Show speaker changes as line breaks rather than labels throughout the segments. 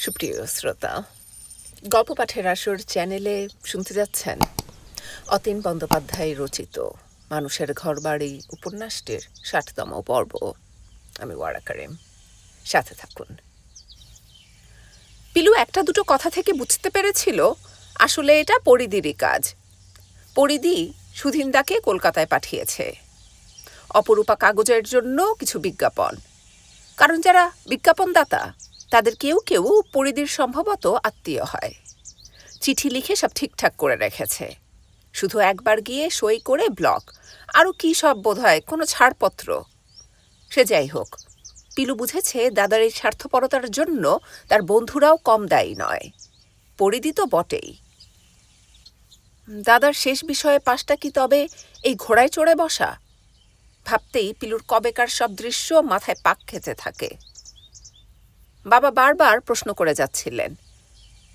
সুপ্রিয় শ্রোতা, গল্প পাঠের আসর চ্যানেলে শুনতে যাচ্ছেন অতীন বন্দ্যোপাধ্যায় রচিত মানুষের ঘরবাড়ি উপন্যাসটির ষাটতম পর্ব। আমি ওয়ারা কারিম। সাথে থাকুন। পিলু একটা দুটো কথা থেকে বুঝতে পেরেছিল, আসলে এটা পরিদিরই কাজ। পরিদি সুধিন্দাকে কলকাতায় পাঠিয়েছে। অপরূপা কাগজের জন্য কিছু বিজ্ঞাপন। কারণ যারা বিজ্ঞাপনদাতা তাদের কেউ কেউ পরিদির সম্ভবত আত্মীয় হয়। চিঠি লিখে সব ঠিকঠাক করে রেখেছে। শুধু একবার গিয়ে সই করে ব্লক। আরও কী সব বোধ হয় কোনো ছাড়পত্র? সে যাই হোক, পিলু বুঝেছে দাদার এই স্বার্থপরতার জন্য তার বন্ধুরাও কম দায়ী নয়। পরিদি তো বটেই। দাদার শেষ বিষয়ে পাশটা কি তবে এই ঘোড়ায় চড়ে বসা? ভাবতেই পিলুর কবেকার সব দৃশ্য মাথায় পাক খেতে থাকে। বাবা বারবার প্রশ্ন করে যাচ্ছিলেন।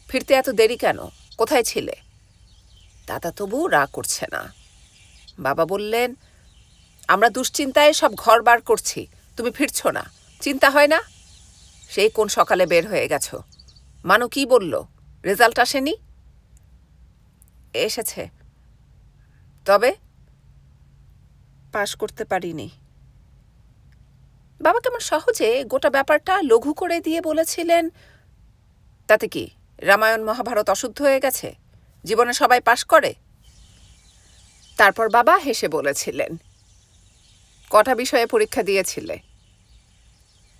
ফিরতে এত দেরি কেন? কোথায় ছিলে? দাদা তবু রাগ করছে না। বাবা বললেন, আমরা দুশ্চিন্তায় সব ঘর বার করছি, তুমি ফিরছ না। চিন্তা হয় না? সেই কোন সকালে বের হয়ে গেছ? মানু কি বলল? রেজাল্ট আসেনি? এসেছে। তবে পাশ করতে পারিনি। বাবা কেমন সহজে গোটা ব্যাপারটা লঘু করে দিয়ে বলেছিলেন, তাতে কি রামায়ণ মহাভারত অশুদ্ধ হয়ে গেছে? জীবনে সবাই পাশ করে? তারপর বাবা হেসে বলেছিলেন, কটা বিষয়ে পরীক্ষা দিয়েছিলে?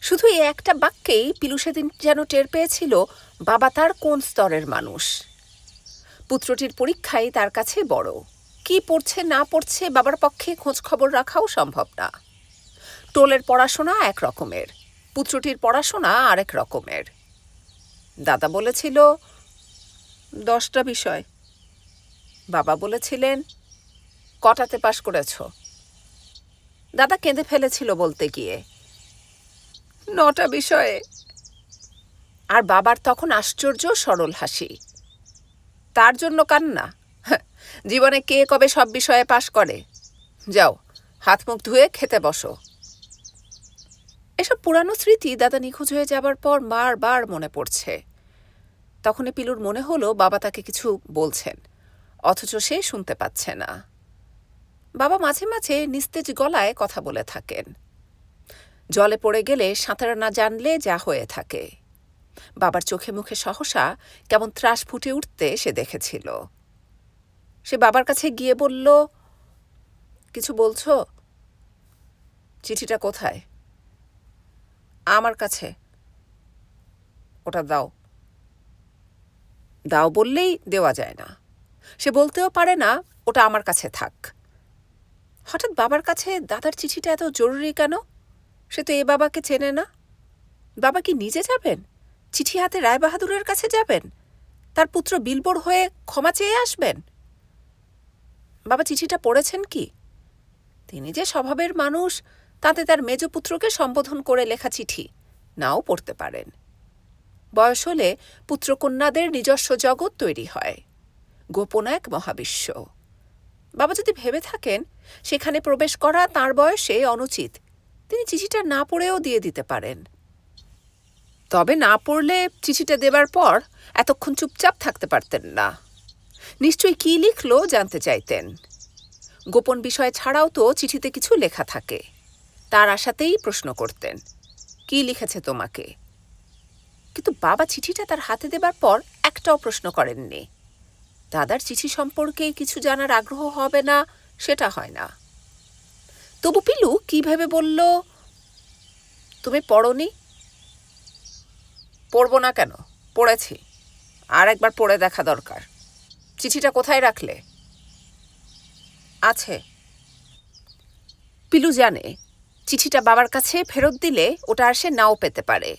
শুধু এই একটা বাক্যেই পিলু সেদিন যেন টের পেয়েছিল, বাবা তার কোন স্তরের মানুষ? পুত্রটির পরীক্ষাই তার কাছে বড়। কি পড়ছে না পড়ছে বাবার পক্ষে খোঁজ খবর রাখাও সম্ভব না। টোলের পড়াশোনা এক রকমের পুত্রটির পড়াশোনা আরেক রকমের। দাদা বলেছিল দশটা বিষয়। বাবা বলেছিলেন কটাতে পাশ করেছ? দাদা কেঁদে ফেলেছিল বলতে গিয়ে নটা বিষয়ে। আর বাবার তখন আশ্চর্য সরল হাসি। তার জন্য কান্না? হ্যাঁ, জীবনে কে কবে সব বিষয়ে পাশ করে? যাও হাত মুখ ধুয়ে খেতে বসো। এসব পুরানো স্মৃতি দাদা নিখোঁজ হয়ে যাবার পর বারবার মনে পড়ছে। তখনই পিলুর মনে হলো বাবা তাকে কিছু বলছেন, অথচ সে শুনতে পাচ্ছে না। বাবা মাঝে মাঝে নিস্তেজ গলায় কথা বলে থাকেন। জলে পড়ে গেলে সাঁতার না জানলে যা হয়ে থাকে। বাবার চোখে মুখে সহসা কেমন ত্রাস ফুটে উঠতে সে দেখেছিল। সে বাবার কাছে গিয়ে বলল, কিছু বলছো? চিঠিটা কোথায়? আমার কাছে। ওটা দাও। দাও বললেই দেওয়া যায় না। সে বলতেও পারে না, ওটা আমার কাছে থাক। হঠাৎ বাবার কাছে দাদার চিঠিটা এত জরুরি কেন? সে তো এ বাবাকে চেনে না। বাবা কি নিজে যাবেন? চিঠি হাতে রায়বাহাদুরের কাছে যাবেন? তার পুত্র বিলবোর হয়ে ক্ষমা চেয়ে আসবেন? বাবা চিঠিটা পড়েছেন কি? তিনি যে স্বভাবের মানুষ তাতে তার মেজ পুত্রকে সম্বোধন করে লেখা চিঠি। নাও পড়তে পারেন। বয়স হলে পুত্রকন্যাদের নিজস্ব জগৎ তৈরি হয়। গোপন এক মহাবিশ্ব। বাবা যদি ভেবে থাকেন, সেখানে প্রবেশ করা তার বয়সে অনুচিত। তিনি চিঠিটা না পড়েও দিয়ে দিতে পারেন। তবে না পড়লে চিঠিটা দেবার পর এতক্ষণ চুপচাপ থাকতে পারতেন না। নিশ্চয়ই কী লিখল জানতে চাইতেন। গোপন বিষয় ছাড়াও তো চিঠিতে কিছু লেখা থাকে। তার আশাতেই প্রশ্ন করতেন, কি লিখেছে তোমাকে? কিন্তু বাবা চিঠিটা তার হাতে দেবার পর একটাও প্রশ্ন করেননি। দাদার চিঠি সম্পর্কে কিছু জানার আগ্রহ হবে না, সেটা হয় না। তবু পিলু কি ভেবে বলল, তুমি পড়নি? পড়ব না কেন? পড়েছি। আর একবার পড়ে দেখা দরকার। চিঠিটা কোথায় রাখলে? আছে। পিলু জানে চিঠিটা বাবার কাছে ফেরত দিলে ওটা আর সে নাও পেতে পারে।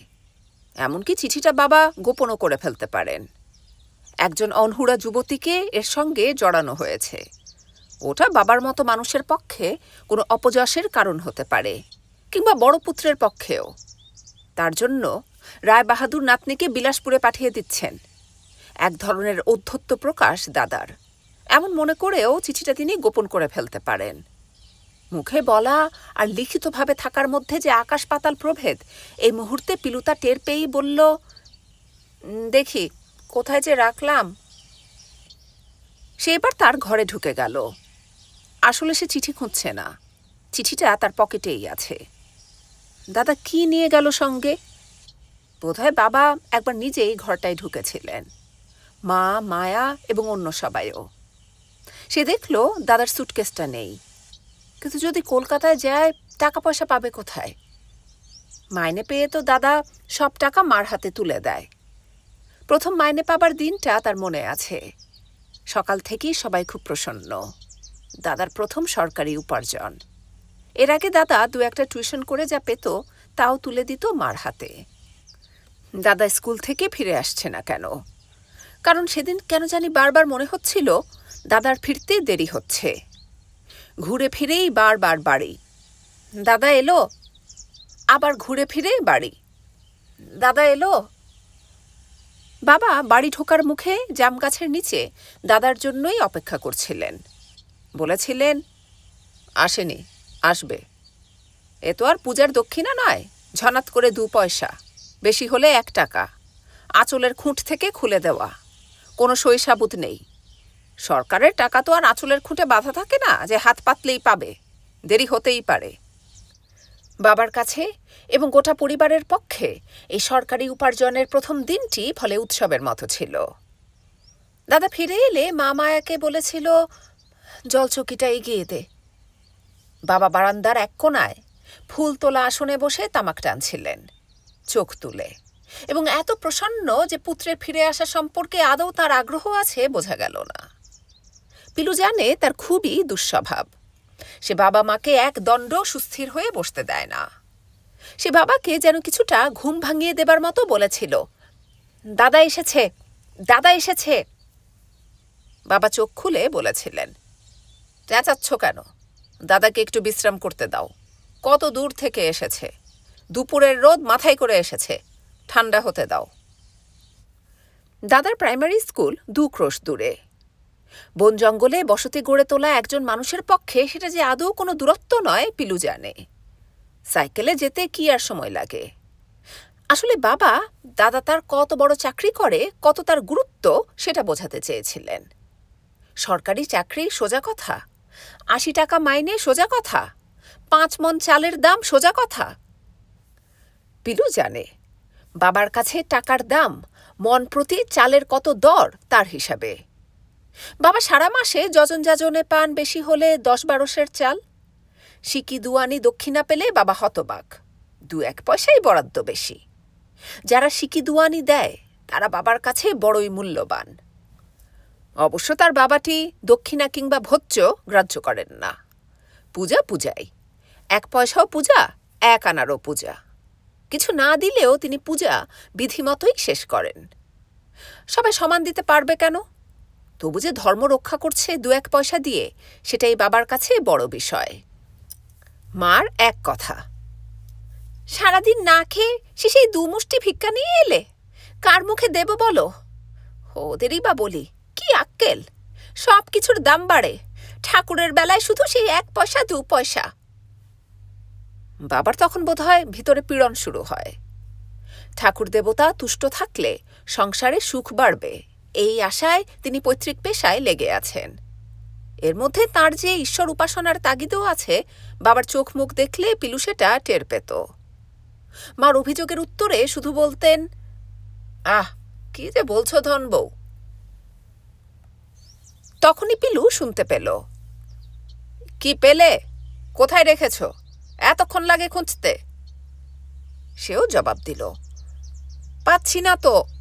এমনকি চিঠিটা বাবা গোপনও করে ফেলতে পারেন। একজন অনহুরা যুবতীকে এর সঙ্গে জড়ানো হয়েছে। ওটা বাবার মতো মানুষের পক্ষে কোনো অপযশের কারণ হতে পারে, কিংবা বড় পুত্রের পক্ষেও। তার জন্য রায় বাহাদুর নাতনিকে বিলাসপুরে পাঠিয়ে দিচ্ছেন। এক ধরনের অধ্যত্ত প্রকাশ দাদার। এমন মনে করেও চিঠিটা তিনি গোপন করে ফেলতে পারেন। মুখে বলা আর লিখিতভাবে থাকার মধ্যে যে আকাশ পাতাল প্রভেদ, এই মুহূর্তে পিলুতা টের পেয়েই বলল দেখি, কোথায় যে রাখলাম? সে এবার তার ঘরে ঢুকে গেল। আসলে সে চিঠি খুঁজছে না। চিঠিটা তার পকেটেই আছে। দাদা, কি নিয়ে গেল সঙ্গে? বোধহয় বাবা একবার নিজেই ঘরটায় ঢুকেছিলেন। মা, মায়া এবং অন্য সবাইও। সে দেখল দাদার সুটকেসটা নেই। কিন্তু যদি কলকাতায় যায় টাকা পয়সা পাবে কোথায়? মাইনে পেয়ে তো দাদা সব টাকা মার হাতে তুলে দেয়। প্রথম মাইনে পাবার দিনটা তার মনে আছে। সকাল থেকেই সবাই খুব প্রসন্ন। দাদার প্রথম সরকারি উপার্জন। এর আগে দাদা দু একটা টিউশন করে যা পেত, তাও তুলে দিত মার হাতে। দাদা স্কুল থেকে ফিরে আসছে না কেন? কারণ সেদিন কেন জানি বারবার মনে হচ্ছিল, দাদার ফিরতে দেরি হচ্ছে। ঘুরে ফিরেই বারবার বাড়ি। দাদা এলো, আবার ঘুরে ফিরেই বাড়ি। দাদা এলো, বাবা বাড়ি ঢোকার মুখে জাম গাছের নিচে দাদার জন্যই অপেক্ষা করছিলেন। বলেছিলেন, আসেনি, আসবে। এ তো আর পূজার দক্ষিণা নয় ঝনাত করে দু পয়সা, বেশি হলে এক টাকা। আঁচলের খুঁট থেকে খুলে দেওয়া। কোনো সাবুত নেই। সরকারের টাকা তো আর আঁচলের খুঁটে বাধা থাকে না যে হাত পাতলেই পাবে। দেরি হতেই পারে। বাবার কাছে এবং গোটা পরিবারের পক্ষে এই সরকারি উপার্জনের প্রথম দিনটি ফলে উৎসবের মতো ছিল। দাদা ফিরে এলে মা মায়াকে বলেছিল জলচকিটা এগিয়ে দে। বাবা বারান্দার এক কোনায় ফুল তোলা আসনে বসে তামাক টানছিলেন, চোখ তুলে। এবং এত প্রসন্ন যে পুত্রের ফিরে আসা সম্পর্কে আদৌ তার আগ্রহ আছে বোঝা গেল না। পিলু জানে তার খুবই দুঃস্বভাব। সে বাবা মাকে এক দণ্ড সুস্থির হয়ে বসতে দেয় না। সে বাবাকে যেন কিছুটা ঘুম ভাঙিয়ে দেবার মতো বলেছিল, দাদা এসেছে দাদা এসেছে। বাবা চোখ খুলে বলেছিলেন, চেঁচাচ্ছ কেন? দাদাকে একটু বিশ্রাম করতে দাও। কত দূর থেকে এসেছে। দুপুরের রোদ মাথায় করে এসেছে। ঠান্ডা হতে দাও। দাদার প্রাইমারি স্কুল দু ক্রোশ দূরে। বন জঙ্গলে বসতি গড়ে তোলা একজন মানুষের পক্ষে সেটা যে আদৌ কোনো দূরত্ব নয়, পিলু জানে। সাইকেলে যেতে কি আর সময় লাগে? আসলে বাবা, দাদা তার কত বড় চাকরি করে, কত তার গুরুত্ব, সেটা বোঝাতে চেয়েছিলেন। সরকারি চাকরি সোজা কথা? আশি টাকা মাইনে সোজা কথা? পাঁচ মন চালের দাম সোজা কথা? পিলু জানে, বাবার কাছে টাকার দাম, মন প্রতি চালের কত দর, তার হিসাবে। বাবা সারা মাসে যজন যাজনে পান বেশি হলে দশ বারোশের চাল। সিকি দুয়ানি দক্ষিণা পেলে বাবা হতবাক। দু এক পয়সাই বরাদ্দ বেশি। যারা সিকি দুয়ানি দেয়, তারা বাবার কাছে বড়ই মূল্যবান। অবশ্য তার বাবাটি দক্ষিণা কিংবা ভোজ্য গ্রাহ্য করেন না। পূজা পূজাই। এক পয়সাও পূজা, এক আনারও পূজা। কিছু না দিলেও তিনি পূজা বিধিমতোই শেষ করেন। সবাই সমান দিতে পারবে কেন? তবু যে ধর্ম রক্ষা করছে দু এক পয়সা দিয়ে, সেটাই বাবার কাছে বড় বিষয়। মার এক কথা। সারাদিন না খেয়ে সে সেই দু মুষ্টি ভিক্ষা নিয়ে এলে? কার মুখে দেব বলো? ওদেরই বা বলি, কি আক্কেল? সব কিছুর দাম বাড়ে। ঠাকুরের বেলায় শুধু সেই এক পয়সা, দু পয়সা। বাবার তখন বোধ হয় ভিতরে পীড়ন শুরু হয়। ঠাকুর দেবতা তুষ্ট থাকলে সংসারে সুখ বাড়বে। এই আশায় তিনি পৈতৃক পেশায় লেগে আছেন। এর মধ্যে তার যে ঈশ্বর উপাসনার তাগিদও আছে, বাবার চোখ মুখ দেখলে পিলু সেটা টের পেত। মার অভিযোগের উত্তরে শুধু বলতেন, আহ, কি যে বলছো ধন বউ? তখনই পিলু শুনতে পেল। কি পেলে? কোথায় রেখেছ? এতক্ষণ লাগে খুঁজতে? সেও জবাব দিল, পাচ্ছি না তো।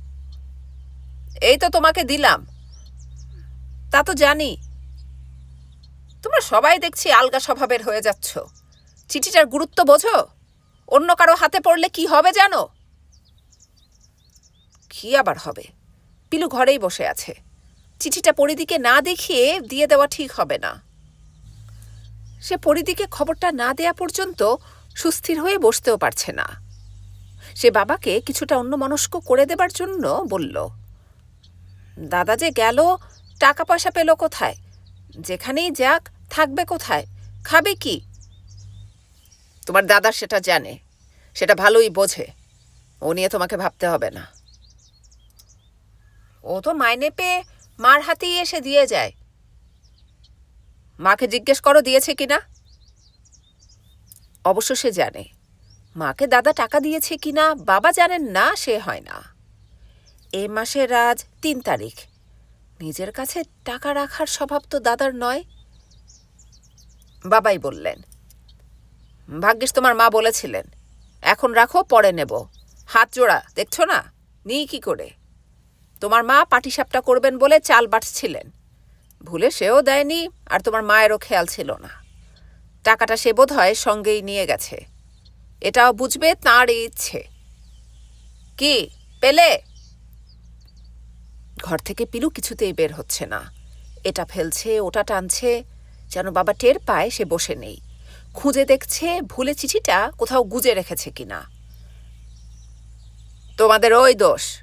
এই তো তোমাকে দিলাম। তা তো জানি। তোমরা সবাই দেখছি আলগা স্বভাবের হয়ে যাচ্ছ। চিঠিটার গুরুত্ব বোঝো? অন্য কারও হাতে পড়লে কি হবে জানো? কি আবার হবে? পিলু ঘরেই বসে আছে। চিঠিটা পরিদিকে না দেখিয়ে দিয়ে দেওয়া ঠিক হবে না। সে পরিদিকে খবরটা না দেয়া পর্যন্ত সুস্থির হয়ে বসতেও পারছে না। সে বাবাকে কিছুটা অন্যমনস্ক করে দেবার জন্য বলল দাদা যে গেল টাকা পয়সা পেল কোথায়? যেখানেই যাক, থাকবে কোথায়? খাবে কি? তোমার দাদা সেটা জানে, সেটা ভালোই বোঝে। ও নিয়ে তোমাকে ভাবতে হবে না। ও তো মাইনে পেয়ে মার হাতেই এসে দিয়ে যায়। মাকে জিজ্ঞেস করো দিয়েছে কি না? অবশ্য সে জানে। মাকে দাদা টাকা দিয়েছে কি না, বাবা জানেন না, সে হয় না। এ মাসের আজ তিন তারিখ। নিজের কাছে টাকা রাখার স্বভাব তো দাদার নয়। বাবাই বললেন, ভাগ্যিস তোমার মা বলেছিলেন, এখন রাখো, পরে নেব। হাত জোড়া, দেখছ না? নিই কি করে? তোমার মা পাটিসাপটা করবেন বলে চাল বাটছিলেন। ভুলে সেও দেয়নি, আর তোমার মায়েরও খেয়াল ছিল না। টাকাটা সে বোধ হয় সঙ্গেই নিয়ে গেছে। এটাও বুঝবে তাঁরই ইচ্ছে। কি, পেলে? ঘর থেকে পিলু কিছুতেই বের হচ্ছে না। এটা ফেলছে, ওটা টানছে, যেন বাবা টের পায় সে বসে নেই। খুঁজে দেখছে ভুলে চিঠিটা কোথাও গুজে রেখেছে কিনা। তোমাদের ওই দোষ।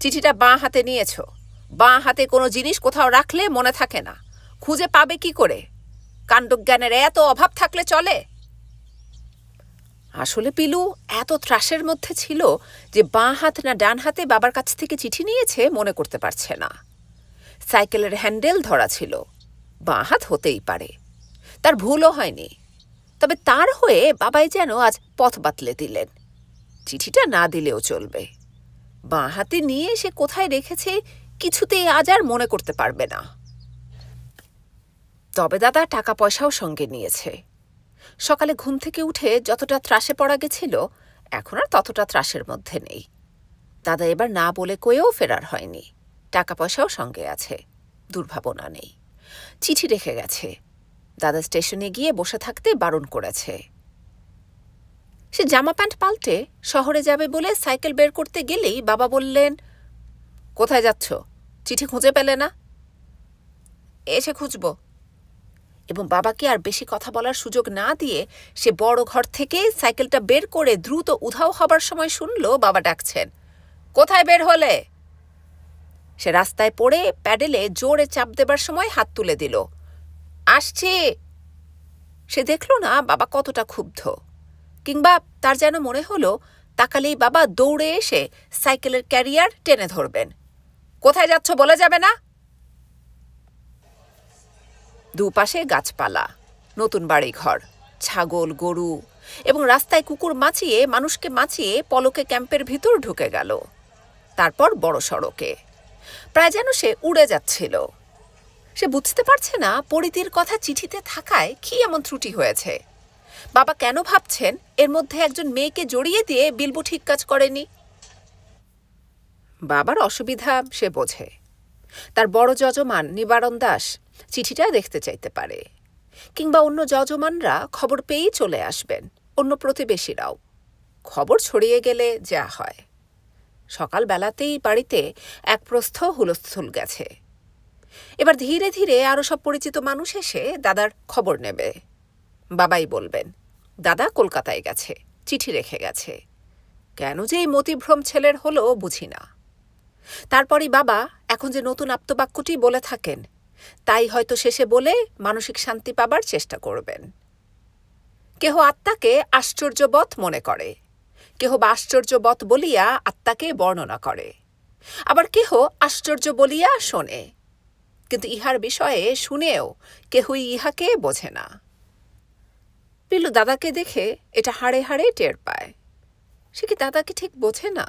চিঠিটা বাঁ হাতে নিয়েছ। বাঁ হাতে কোনো জিনিস কোথাও রাখলে মনে থাকে না। খুঁজে পাবে কি করে? কাণ্ডজ্ঞানের এত অভাব থাকলে চলে? আসলে পিলু এত ত্রাসের মধ্যে ছিল যে বাঁ হাত না ডান হাতে বাবার কাছ থেকে চিঠি নিয়েছে মনে করতে পারছে না। সাইকেলের হ্যান্ডেল ধরা ছিল। বাঁ হাত হতেই পারে। তার ভুলও হয়নি। তবে তার হয়ে বাবাই যেন আজ পথ বাতলে দিলেন। চিঠিটা না দিলেও চলবে। বাঁ হাতে নিয়ে সে কোথায় রেখেছে কিছুতেই আজ আর মনে করতে পারবে না। তবে দাদা টাকা পয়সাও সঙ্গে নিয়েছে। সকালে ঘুম থেকে উঠে যতটা ত্রাসে পড়া গেছিল, এখন আর ততটা ত্রাসের মধ্যে নেই। দাদা এবার না বলে কয়েও ফেরার হয়নি। টাকা পয়সাও সঙ্গে আছে, দুর্ভাবনা নেই। চিঠি রেখে গেছে। দাদা স্টেশনে গিয়ে বসে থাকতে বারণ করেছে। সে জামা প্যান্ট পাল্টে শহরে যাবে বলে সাইকেল বের করতে গেলেই বাবা বললেন, কোথায় যাচ্ছ? চিঠি খুঁজে পেলে না? এসে খুঁজব। এবং বাবাকে আর বেশি কথা বলার সুযোগ না দিয়ে সে বড় ঘর থেকে সাইকেলটা বের করে দ্রুত উধাও হবার সময় শুনল বাবা ডাকছেন, কোথায় বের হলে? সে রাস্তায় পড়ে প্যাডেলে জোরে চাপ দেবার সময় হাত তুলে দিল। আসছি। সে দেখল না বাবা কতটা ক্ষুব্ধ, কিংবা তার যেন মনে হলো তাকালেই বাবা দৌড়ে এসে সাইকেলের ক্যারিয়ার টেনে ধরবেন। কোথায় যাচ্ছ বলে যাবে না? দুপাশে গাছপালা, নতুন বাড়ি ঘর ছাগল, গরু এবং রাস্তায় কুকুর মাছিয়ে, মানুষকে মাছিয়ে পলকে ক্যাম্পের ভিতর ঢুকে গেল। তারপর বড় সড়কে। প্রায় যেন সে উড়ে যাচ্ছিল। সে বুঝতে পারছে না পরিধির কথা চিঠিতে থাকায় কি এমন ত্রুটি হয়েছে। বাবা কেন ভাবছেন এর মধ্যে একজন মেয়েকে জড়িয়ে দিয়ে বিলবু ঠিক কাজ করেনি? বাবার অসুবিধা সে বোঝে। তার বড় যজমান নিবারণ দাস চিঠিটা দেখতে চাইতে পারে। কিংবা অন্য যজমানরা খবর পেয়েই চলে আসবেন, অন্য প্রতিবেশীরাও। খবর ছড়িয়ে গেলে যা হয়। সকালবেলাতেই বাড়িতে এক প্রস্থ হুলস্থুল গেছে। এবার ধীরে ধীরে আরও সব পরিচিত মানুষ এসে দাদার খবর নেবে। বাবাই বলবেন, দাদা কলকাতায় গেছে, চিঠি রেখে গেছে। কেন যে এই মতিভ্রম ছেলের হলো বুঝি না। তারপরই বাবা এখন যে নতুন আপ্তবাক্যটি বলে থাকেন তাই হয়তো শেষে বলে মানসিক শান্তি পাবার চেষ্টা করবেন। কেহ আত্মাকে আশ্চর্যবৎ মনে করে, কেহ বা আশ্চর্যবৎ বলিয়া আত্মাকে বর্ণনা করে। আবার কেহ আশ্চর্য বলিয়া শোনে, কিন্তু ইহার বিষয়ে শুনেও কেহই ইহাকে বোঝে না। পিলু দাদাকে দেখে এটা হাড়ে হাড়ে টের পায়। সে কি দাদাকে ঠিক বোঝে না?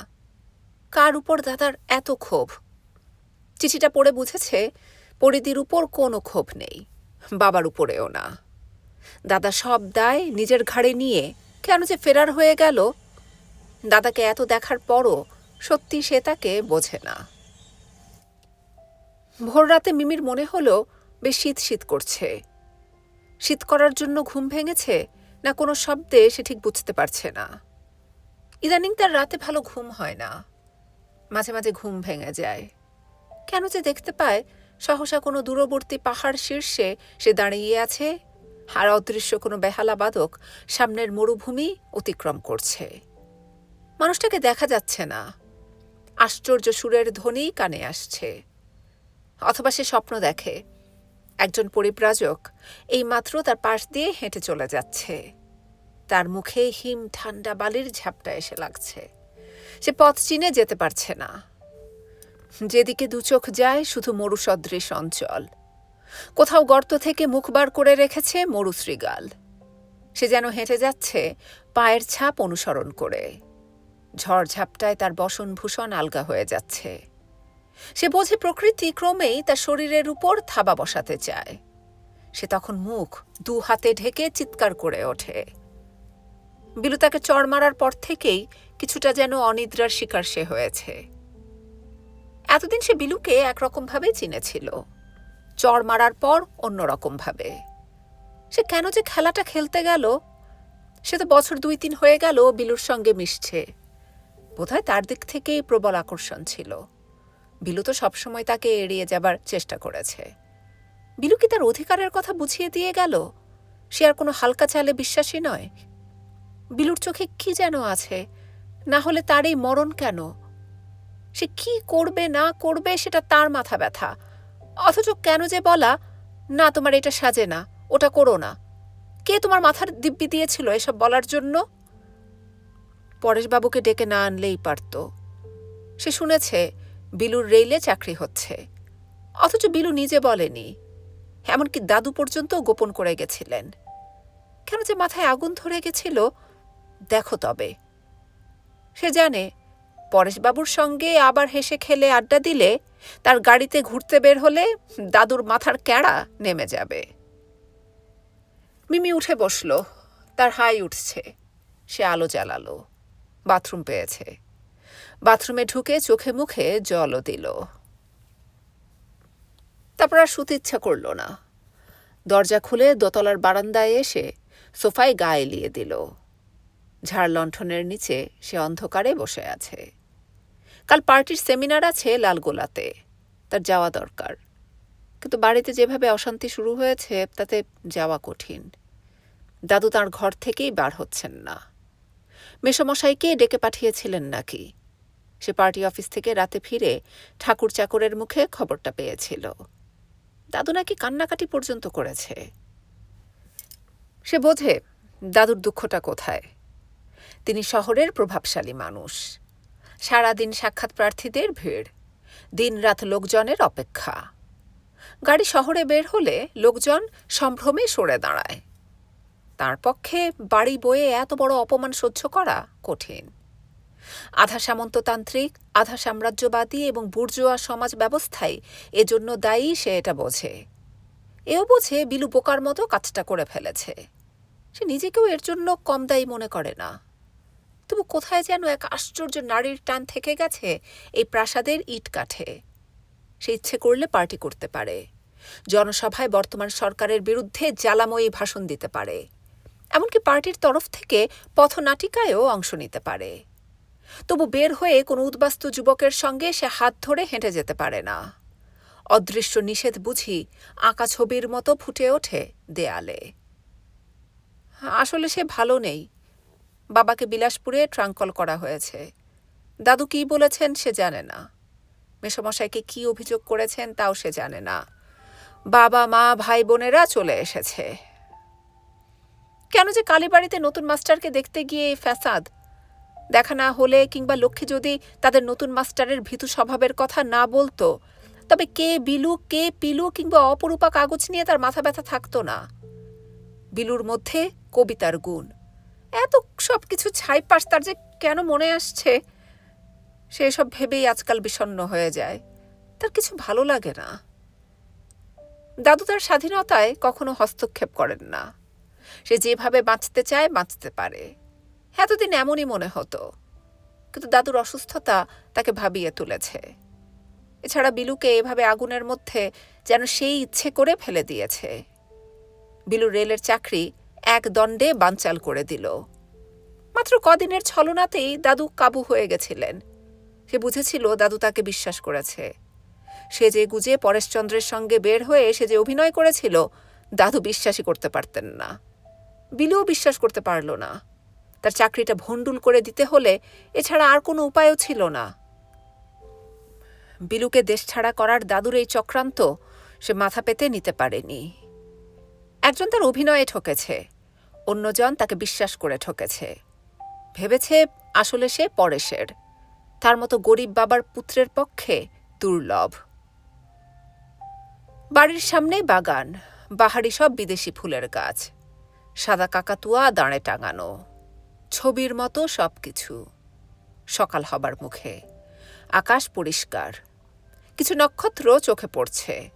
কার উপর দাদার এত ক্ষোভ? চিঠিটা পড়ে বুঝেছে পরিধির উপর কোনো ক্ষোভ নেই। বাবার উপরেও না। দাদা সব দায় নিজের ঘাড়ে নিয়ে কেন যে ফেরার হয়ে গেল, দাদাকে এত দেখার পরও সত্যি সে তাকে বোঝে না। ভোর রাতে মিমির মনে হলো বেশ শীত শীত করছে। শীত করার জন্য ঘুম ভেঙেছে না কোনো শব্দে সে ঠিক বুঝতে পারছে না। ইদানিং তার রাতে ভালো ঘুম হয় না। মাঝে মাঝে ঘুম ভেঙে যায়। কেন যে দেখতে পায় সহসা কোনো দূরবর্তী পাহাড় শীর্ষে সে দাঁড়িয়ে আছে। আর অদৃশ্য কোনো বেহালা বাদক সামনের মরুভূমি অতিক্রম করছে। মানুষটাকে দেখা যাচ্ছে না। আশ্চর্য সুরের ধ্বনি কানে আসছে। অথবা সে স্বপ্ন দেখে। একজন পরিব্রাজক এই মাত্র তার পাশ দিয়ে হেঁটে চলে যাচ্ছে। তার মুখে হিম ঠান্ডা বালির ঝাপটা এসে লাগছে। সে পথ চিনে যেতে পারছে না। যেদিকে দুচোখ যায়, শুধু মরুসদৃশ অঞ্চল। কোথাও গর্ত থেকে মুখ বার করে রেখেছে মরুশ্রীগাল সে যেন হেঁটে যাচ্ছে পায়ের ছাপ অনুসরণ করে। ঝড়ঝাপটায় তার বসনভূষণ আলগা হয়ে যাচ্ছে। সে বোঝে প্রকৃতি ক্রমেই তার শরীরের উপর থাবা বসাতে চায়। সে তখন মুখ দু হাতে ঢেকে চিৎকার করে ওঠে। বিলু তাকে চড় মারার পর থেকেই কিছুটা যেন অনিদ্রার শিকার সে হয়েছে। এতদিন সে বিলুকে একরকমভাবেই চিনেছিল। চর মারার পর অন্যরকমভাবে। সে কেন যে খেলাটা খেলতে গেল, সে তো বছর দুই তিন হয়ে গেল বিলুর সঙ্গে মিশছে। বোধহয় তার দিক থেকেই প্রবল আকর্ষণ ছিল। বিলু তো সবসময় তাকে এড়িয়ে যাবার চেষ্টা করেছে। বিলু কি তার অধিকারের কথা বুঝিয়ে দিয়ে গেল? সে আর কোনো হালকা চালে বিশ্বাসী নয়? বিলুর চোখে কি যেন আছে? না হলে তার এই মরণ কেন? সে কি করবে, না করবে, সেটা তার মাথা ব্যথা। অথচ কেন যে বলা, না, তোমার এটা সাজে না, ওটা করো না। কে তোমার মাথার দিব্যি দিয়েছিল এসব বলার জন্য? পরেশবাবুকে ডেকে না আনলেই পারত। সে শুনেছে, বিলুর রেইলে চাকরি হচ্ছে। অথচ বিলু নিজে বলেনি, এমনকি দাদু পর্যন্ত গোপন করে গেছিলেন। কেন যে মাথায় আগুন ধরে গেছিল, দেখো তবে। সে জানে পরেশবাবুর সঙ্গে আবার হেসে খেলে আড্ডা দিলে তার গাড়িতে ঘুরতে বের হলে দাদুর মাথার ক্যাড়া নেমে যাবে। মিমি উঠে বসল, তার হাই উঠছে, সে আলো জ্বালালো, বাথরুম পেয়েছে। বাথরুমে ঢুকে চোখে মুখে জলও দিল। তারপর আর শুতে ইচ্ছা করল না। দরজা খুলে দোতলার বারান্দায় এসে সোফায় গা এলিয়ে দিল। ঝাড় লণ্ঠনের নিচে সে অন্ধকারে বসে আছে। কাল পার্টির সেমিনার আছে লালগোলাতে, তার যাওয়া দরকার। কিন্তু বাড়িতে যেভাবে অশান্তি শুরু হয়েছে, তাতে যাওয়া কঠিন। দাদু তার ঘর থেকেই বার হচ্ছেন না। মেসমশাইকে ডেকে পাঠিয়েছিলেন নাকি? সে পার্টি অফিস থেকে রাতে ফিরে ঠাকুর চাকরের মুখে খবরটা পেয়েছিল। দাদু নাকি কান্নাকাটি পর্যন্ত করেছে। সে বোঝে দাদুর দুঃখটা কোথায়। তিনি শহরের প্রভাবশালী মানুষ। সারাদিন সাক্ষাৎ প্রার্থীদের ভিড়, দিনরাত লোকজনের অপেক্ষা। গাড়ি শহরে বের হলে লোকজন সম্ভ্রমে সরে দাঁড়ায়। তার পক্ষে বাড়ি বয়ে এত বড় অপমান সহ্য করা কঠিন। আধা সামন্ততান্ত্রিক, আধা সাম্রাজ্যবাদী এবং বুর্জোয়া সমাজ ব্যবস্থায় এজন্য দায়ী সে এটা বোঝে। এও বোঝে বিলু বোকার মতো কাজটা করে ফেলেছে। সে নিজেকেও এর জন্য কম দায়ী মনে করে না। তবু কোথায় যেন এক আশ্চর্য নারীর টান থেকে গেছে এই প্রাসাদের ইট কাঠে। সে ইচ্ছে করলে পার্টি করতে পারে। জনসভায় বর্তমান সরকারের বিরুদ্ধে জ্বালাময়ী ভাষণ দিতে পারে। এমনকি পার্টির তরফ থেকে পথনাটিকায়ও অংশ নিতে পারে। তবু বের হয়ে কোনো উদ্বাস্তু যুবকের সঙ্গে সে হাত ধরে হেঁটে যেতে পারে না। অদৃশ্য নিষেধ বুঝি আঁকা ছবির মতো ফুটে ওঠে দেয়ালে। আসলে সে ভালো নেই। বাবাকে বিলাসপুরে ট্রাঙ্কল করা হয়েছে। দাদু কি বলেছেন সে জানে না। মেসমশাইকে কি অভিযোগ করেছেন তাও সে জানে না। বাবা, মা, ভাই, বোনেরা চলে এসেছে। কেন যে কালীবাড়িতে নতুন মাস্টারকে দেখতে গিয়ে ফ্যাসাদ? দেখা না হলে কিংবা লক্ষ্মী যদি তাদের নতুন মাস্টারের ভীতু স্বভাবের কথা না বলতো, তবে কে বিলু, কে পিলু কিংবা অপরূপা কাগজ নিয়ে তার মাথা ব্যথা থাকতো না। বিলুর মধ্যে কবিতার গুণ। এত সব কিছু ছাইপাশ, তার যে কেন মনে আসছে? সে সব ভেবেই আজকাল বিষণ্ন হয়ে যায়। তার কিছু ভালো লাগে না। দাদু তার স্বাধীনতায় কখনো হস্তক্ষেপ করেন না। সে যেভাবে বাঁচতে চায়, বাঁচতে পারে। এতদিন এমনই মনে হতো। কিন্তু দাদুর অসুস্থতা তাকে ভাবিয়ে তুলেছে। এছাড়া বিলুকে এভাবে আগুনের মধ্যে যেন সেই ইচ্ছে করে ফেলে দিয়েছে। বিলু রেলের চাকরি এক দণ্ডে বানচাল করে দিল। মাত্র কদিনের ছলনাতেই দাদু কাবু হয়ে গেছিলেন। সে বুঝেছিল দাদু তাকে বিশ্বাস করেছে। সে যে গুজে পরেশচন্দ্রের সঙ্গে বের হয়ে সে যে অভিনয় করেছিল, দাদু বিশ্বাসই করতে পারতেন না। বিলুও বিশ্বাস করতে পারল না। তার চাকরিটা ভণ্ডুল করে দিতে হলে এছাড়া আর কোনো উপায়ও ছিল না। বিলুকে দেশ ছাড়া করার দাদুর এই চক্রান্ত সে মাথা পেতে নিতে পারেনি। একজন তার অভিনয়ে ঠকেছে। অন্যজন তাকে বিশ্বাস করে ঠকেছে। ভেবেছে আসলে সে পরেশের। তার মতো গরিব বাবার পুত্রের পক্ষে দুর্লভ। বাড়ির সামনেই বাগান, বাহারি সব বিদেশি ফুলের গাছ। সাদা কাকাতুয়া, দাঁড়ে টাঙানো, ছবির মতো সব কিছু সকাল হবার মুখে, আকাশ পরিষ্কার। কিছু নক্ষত্র চোখে পড়ছে।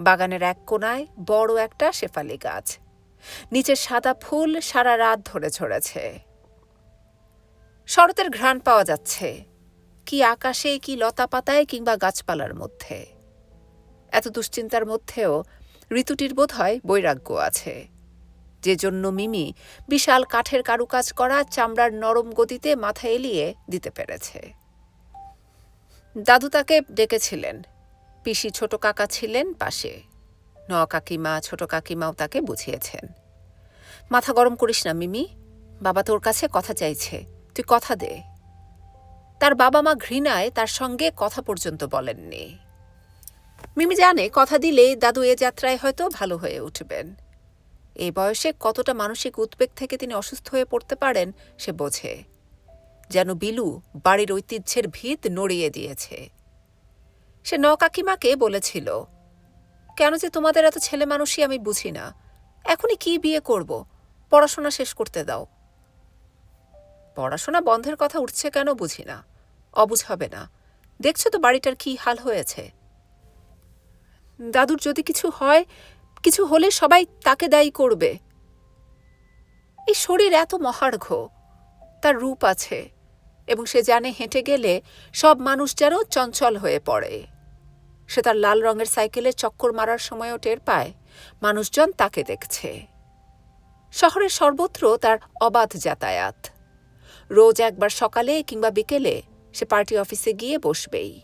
বাগানের এক কোনায় বড় একটা শেফালি গাছ। নিচে সাদা ফুল সারা রাত ধরে ঝরেছে। শরতের ঘ্রাণ পাওয়া যাচ্ছে। কি আকাশে, কি লতা পাতায় কিংবা গাছপালার মধ্যে। এত দুশ্চিন্তার মধ্যেও ঋতুটির বোধ হয় বৈরাগ্য আছে। যে জন্য মিমি বিশাল কাঠের কারুকাজ করা চামড়ার নরম গতিতে মাথা এলিয়ে দিতে পেরেছে। দাদু তাকে ডেকেছিলেন। পিসি ছোট কাকা ছিলেন পাশে। ন কাকিমা, ছোট কাকিমাও তাকে বুঝিয়েছেন। মাথা গরম করিস না, মিমি। বাবা তোর কাছে কথা চাইছে। তুই কথা দে। তার বাবা মা ঘৃণায় তার সঙ্গে কথা পর্যন্ত বলেননি। মিমি জানে, কথা দিলে দাদু এ যাত্রায় হয়তো ভালো হয়ে উঠবেন। এই বয়সে কতটা মানসিক উদ্বেগ থেকে তিনি অসুস্থ হয়ে পড়তে পারেন, সে বোঝে। যেন বিলু বাড়ির ঐতিহ্যের ভিত নড়িয়ে দিয়েছে। সে ন কাকিমাকে বলেছিল কেন যে তোমাদের এত ছেলে মানুষই আমি বুঝি না। এখনই কি বিয়ে করব? পড়াশোনা শেষ করতে দাও। পড়াশোনা বন্ধের কথা উঠছে কেন বুঝি না। অবুঝ হবে না। দেখছ তো বাড়িটার কি হাল হয়েছে? দাদুর যদি কিছু হয়, কিছু হলে সবাই তাকে দায়ী করবে। এই শরীর এত মহার্ঘ, তার রূপ আছে এবং সে জানে হেঁটে গেলে সব মানুষ যেন চঞ্চল হয়ে পড়ে। সে তার লাল রঙের সাইকেলে চক্কর মারার সময়ও টের পায়। মানুষজন তাকে দেখছে। শহরের সর্বত্র তার অবাধ যাতায়াত। রোজ একবার সকালে কিংবা বিকেলে সে পার্টি অফিসে গিয়ে বসবেই।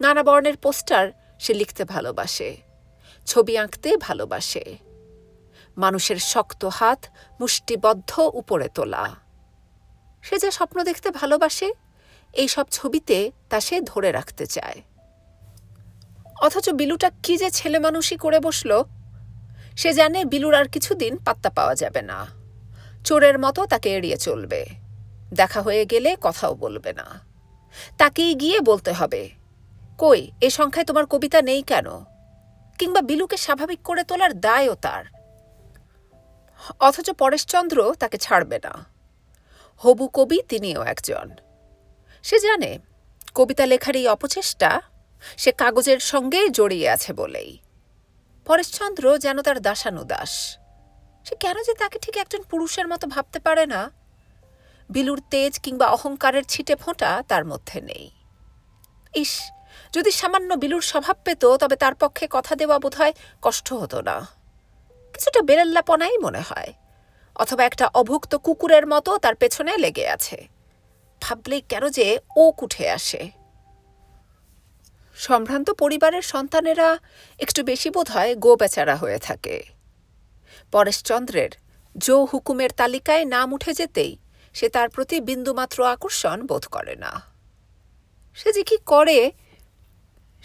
নানা বর্ণের পোস্টার সে লিখতে ভালোবাসে, ছবি আঁকতে ভালোবাসে। মানুষের শক্ত হাত মুষ্টিবদ্ধ উপরে তোলা। সে যা স্বপ্ন দেখতে ভালোবাসে, এই সব ছবিতে তা সে ধরে রাখতে চায়। অথচ বিলুটা কি যে ছেলে মানুষই করে বসল? সে জানে বিলুর আর কিছুদিন পাত্তা পাওয়া যাবে না। চোরের মতো তাকে এড়িয়ে চলবে। দেখা হয়ে গেলে কথাও বলবে না। তাকেই গিয়ে বলতে হবে, কই, এ সংখ্যায় তোমার কবিতা নেই কেন? কিংবা বিলুকে স্বাভাবিক করে তোলার দায়ও তার। অথচ পরেশচন্দ্র তাকে ছাড়বে না। হবু কবি তিনিও একজন। সে জানে, কবিতা লেখার এই অপচেষ্টা সে কাগজের সঙ্গে জড়িয়ে আছে বলেই। পরেশচন্দ্র যেন তার দাসানুদাস। সে কেন যে তাকে ঠিক একজন পুরুষের মতো ভাবতে পারে না? বিলুর তেজ কিংবা অহংকারের ছিটে ফোঁটা তার মধ্যে নেই। ইস, যদি সামান্য বিলুর স্বভাব পেত, তবে তার পক্ষে কথা দেওয়া বোধহয় কষ্ট হতো না। কিছুটা বেরেল্লাপনাই মনে হয়, অথবা একটা অভুক্ত কুকুরের মতো তার পেছনে লেগে আছে। ভাবলেই কেন যে ও কুঠে আসে। সম্ভ্রান্ত পরিবারের সন্তানেরা একটু বেশি বোধ হয় গো বেচারা হয়ে থাকে। পরেশচন্দ্রের জো হুকুমের তালিকায় নাম উঠে যেতেই সে তার প্রতি বিন্দুমাত্র আকর্ষণ বোধ করে না। সে যে কি করে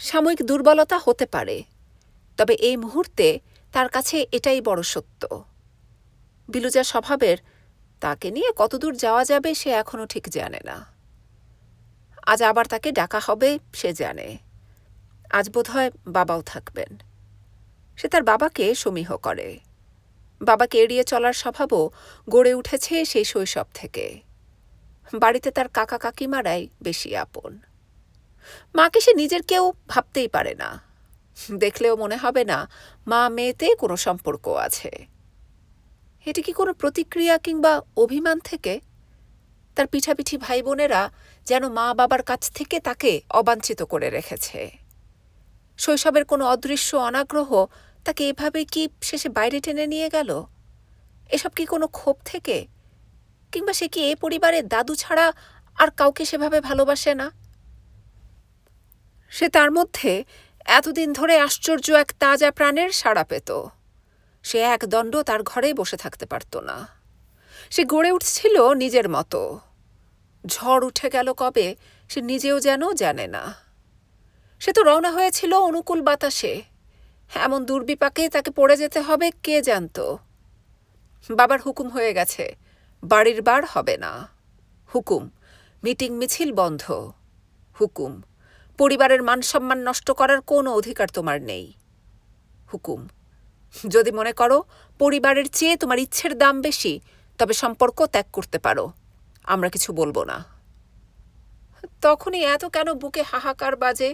সাময়িক দুর্বলতা হতে পারে, তবে এই মুহূর্তে তার কাছে এটাই বড় সত্য। বিলুজা স্বভাবের তাকে নিয়ে কতদূর যাওয়া যাবে সে এখনও ঠিক জানে না। আজ আবার তাকে ডাকা হবে, সে জানে। আজ বোধহয় বাবাও থাকবেন। সে তার বাবাকে সমীহ করে। বাবাকে এড়িয়ে চলার স্বভাবও গড়ে উঠেছে সেই শৈশব থেকে। বাড়িতে তার কাকা কাকিমারাই বেশি আপন। মাকে সে নিজের কেউ ভাবতেই পারে না। দেখলেও মনে হবে না, মা মেয়েতে কোনো সম্পর্ক আছে। এটি কি কোনো প্রতিক্রিয়া কিংবা অভিমান থেকে? তার পিঠাপিঠি ভাই বোনেরা যেন মা বাবার কাছ থেকে তাকে অবাঞ্ছিত করে রেখেছে। শৈশবের কোনো অদৃশ্য অনাগ্রহ তাকে এভাবে কি শেষে বাইরে টেনে নিয়ে গেল? এসব কি কোনো ক্ষোভ থেকে? কিংবা সে কি এ পরিবারের দাদু ছাড়া আর কাউকে সেভাবে ভালোবাসে না? সে তার মধ্যে এতদিন ধরে আশ্চর্য এক তাজা প্রাণের সাড়া পেত। সে এক দণ্ড তার ঘরে বসে থাকতে পারত না। সে গড়ে উঠছিল নিজের মতো। ঝড় উঠে গেল কবে সে নিজেও যেন জানে না। সে তো রওনা হয়েছিল অনুকূল বাতাসে। এমন দুর্বিপাকে তাকে পড়ে যেতে হবে, কে জানত? বাবার হুকুম হয়ে গেছে, বাড়ির বার হবে না। হুকুম, মিটিং মিছিল বন্ধ। হুকুম, পরিবারের মান সম্মান নষ্ট করার কোনো অধিকার তোমার নেই। হুকুম, যদি মনে করো পরিবারের চেয়ে তোমার ইচ্ছের দাম বেশি, তবে সম্পর্ক ত্যাগ করতে পারো। আমরা কিছু বলব না। তখনই এত কেন বুকে হাহাকার বাজে?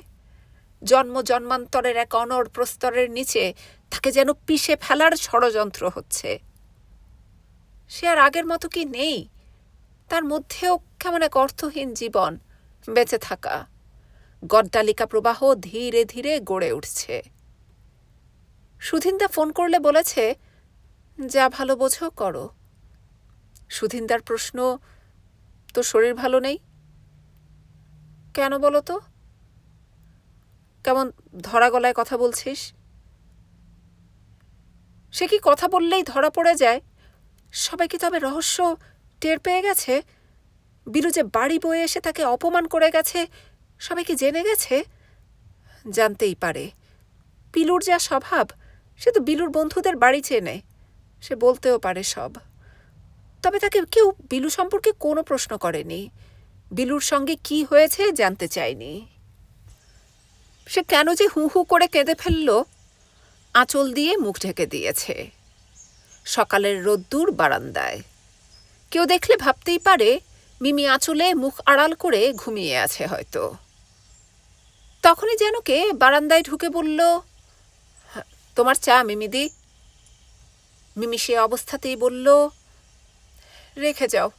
জন্ম জন্মান্তরের এক অনর প্রস্তরের নিচে তাকে যেন পিষে ফেলার ষড়যন্ত্র হচ্ছে। সে আর আগের মতো কি নেই? তার মধ্যেও কেমন এক অর্থহীন জীবন বেঁচে থাকা। গড্ডালিকা প্রবাহ ধীরে ধীরে গড়ে উঠছে। সুধিন্দা ফোন করলে বলেছে, যা ভালো বোঝো, করো। সুধিন্দার প্রশ্ন তো শরীর ভালো নেই? কেন বলো তো? কেমন ধরা গলায় কথা বলছিস? সে কি কথা বললেই ধরা পড়ে যায়? সবাই কি তবে রহস্য টের পেয়ে গেছে? বিলু যে বাড়ি বয়ে এসে তাকে অপমান করে গেছে, সবাই কি জেনে গেছে? জানতেই পারে। পিলুর যা স্বভাব, সে তো বিলুর বন্ধুদের বাড়ি চেনে, সে বলতেও পারে সব। তবে তাকে কেউ বিলু সম্পর্কে কোনো প্রশ্ন করেনি। বিলুর সঙ্গে কি হয়েছে জানতে চায়নি। সে কেন যে হু হু করে কেঁদে ফেলল, আঁচল দিয়ে মুখ ঢেকে দিয়েছে। সকালের রোদ্দুর বারান্দায়। কেউ দেখলে ভাবতেই পারে, মিমি আঁচলে মুখ আড়াল করে ঘুমিয়ে আছে হয়তো। তখনই যেন কে বারান্দায় ঢুকে বলল তোমার চা মিমিদি মিমি সে অবস্থাতেই বলল, রেখে যাও।